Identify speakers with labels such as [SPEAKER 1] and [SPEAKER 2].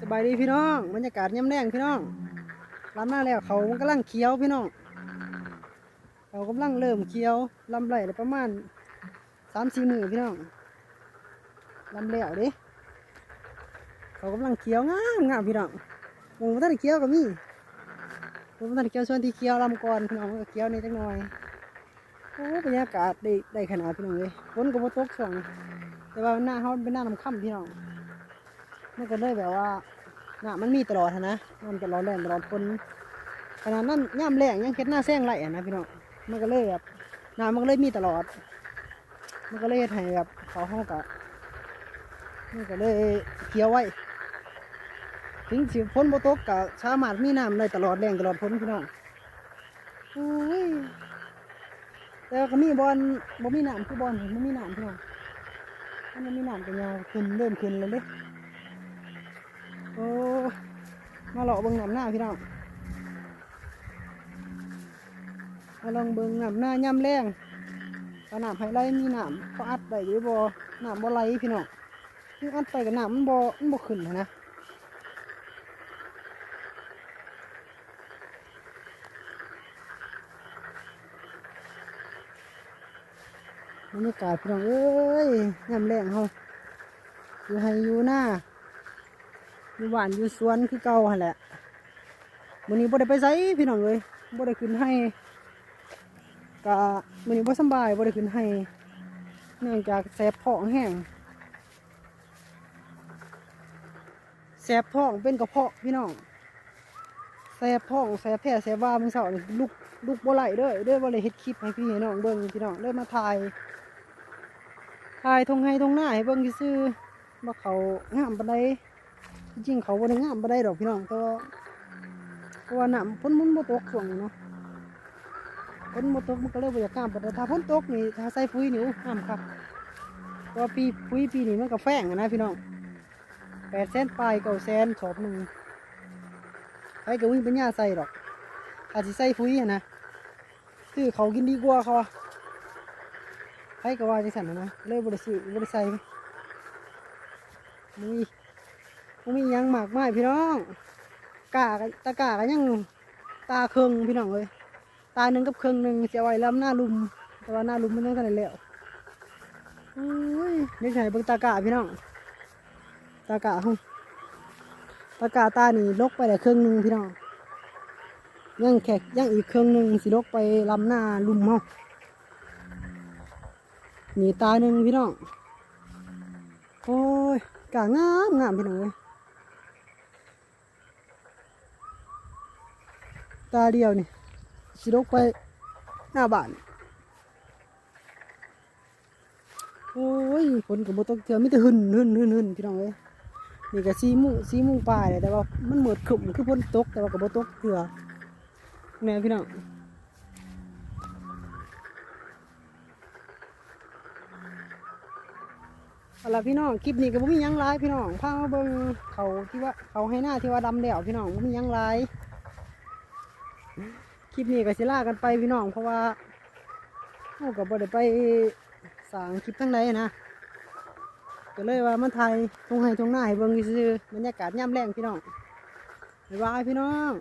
[SPEAKER 1] สบายดีพี่น้องบรรยากาศย่ำแรงพี่น้องร้านมาแล้วเขามันกำลังเคี้ยวพี่น้องเขากำลังเริ่มเคี้ยวลำไรได้ประมาณสามสี่มือพี่น้องลำแล้วด้เขากำลังเคี้ยวงามงามพี่น้องวงมันตั้งเคี้ยวกับมี่วงมันตั้งเคี้ยวส่วนที่เคี้ยวลำก่อนพี่น้องเคี้ยวในจังหน่อยโอ้บรรยากาศได้ได้ขนาดพี่น้องเลยฝนก็บ่ตกช่วงนี้แต่ว่าหน้าเขาเป็นหน้าลำค่ำพี่น้อง มันก็เลยแบบว่าน่ะมันมีตลอดนะมันตลอดแรงตลอดคนขนาดนั้นย่ำแรงยังเค็ดหน้าแซงไหลอะนะพี่น้องมันก็เลยแบบน้ำมันก็เลยมีตลอด มันก็เลยให้แบบเขาห้องกะมันก็เลยเคี้ยวไว้ถึงสิพ้นโบตกกะสามารถมีน้ำได้ตลอดแรงตลอดพ้นพี่น้องโอ้ยแต่ก็มีบอลบ่มีน้ำคือบอลเห็นบ่มีน้ำพี่น้องมันมีน้ำก็ยาวขึ้นเริ่มขึ้นเลยเด้ โอ้ มาหลอกเบิ่งน้ำหน้าพี่น้องมาลองเบิ่งน้ำหน้าย่ำแรงว่าน้ำไฮไลท์มีน้ำเขาอัดได้หรือบ่น้ำบ่ไหลพี่น้องยิ่งอัดไปกับน้ำมันบ่มันบ่ขึ้นนะบรรยากาศพี่น้องเอ้ยย่ำแรงเฮาอยู่ให้อยู่หน้า อยู่บ้านอยู่สวนคือเก่าหั่นแหละมื้อนี้บ่ได้ไปไสพี่น้องเอ้ยบ่ได้ขึ้นให้ก็มื้อนี้บ่สบายบ่ได้ขึ้นให้เนื่องจากแสบท้องแห้งแสบท้องเป็นกระเพาะพี่น้องแสบท้องแสบแผลแสบว่ามื้อเช้าะลุกลุกบ่ไหลเด้อเด้อบ่ได้เฮ็ดคลิปให้พี่ให้น้องเบิ่งพี่น้องเด้อมาถ่ายถ่ายทงให้ทงหน้าให้เบิ่งซื่อๆว่าเขางามปานใด จริงเขาบริงามบ่ได้ดอกพี่น้องแต่ว่าเพราะว่าน้ำฝนมันบ่ตกช่วงนี้เนาะฝนบ่ตกมันก็เลยบ่อยากงามปานใดถ้าฝนตกนี่ถ้าใส่ปุ๋ยนี่อู้ามครับเพราะว่าปีปุ๋ยปีนี้มันก็แฝงนะพี่น้องแปดแสนปลายเก้าแสนชอบหนึ่งใครก็วิ่งปัญญาใส่ดอกอาจสิใส่ปุ๋ยนะซื้อเขากินดีกว่าเขาใครก็ว่าจังซั่นนะเลยบ่ได้ซื้อบ่ได้ใส่นี่ มันมียังหมากไม้พี่น้องกาตากาก็ยังตาเครึ่งพี่น้องเลยตาหนึ่งกับเครึ่งหนึ่งเสียไว้ลำหน้าลุม แต่ว่าหน้าลุมมันยังกันแล้วโอ้ยนึกไหนเบิ่งตากาพี่น้องตากาห้องตากาตานี่ลกไปแต่เครึ่งหนึ่งพี่น้องยังแขกยังอีกเครึ่งหนึ่งสิลกไปลำหน้าลุมเฮานี่ตาหนึ่งพี่น้องโอ้ยกางามงามพี่น้องเลย ตาเดียวนี่สิลกไปหน้าบ้านโอ้ยฝนกับโบตกเถื่อไมแต่หึนหึนหึนหึนพี่น้องเลยนี่ก็สีมุงสีมุงปลายเลยแต่ว่ามันเหมือดขึ้นคือฝนตกแต่ว่ากับโบตกเถื่อแน่พี่น้องเอาละพี่น้องคลิปนี้ก็บ่มียังหลายพี่น้องพามาเบิ่งเขาที่ว่าเขาให้หน้าที่ว่าดำแล้วพี่น้องบ่มียังหลาย คลิปนี้ก็สิลากันไปพี่น้องเพราะว่าเราก็บ่ได้ไปสร้างคลิปทั้งใดนะก็เลยว่ามันไทยตรงไห้ตรงหน้าให้เบิ่งซื่อบรรยากาศย่ำแรงพี่น้องบ๊ายบายพี่น้อง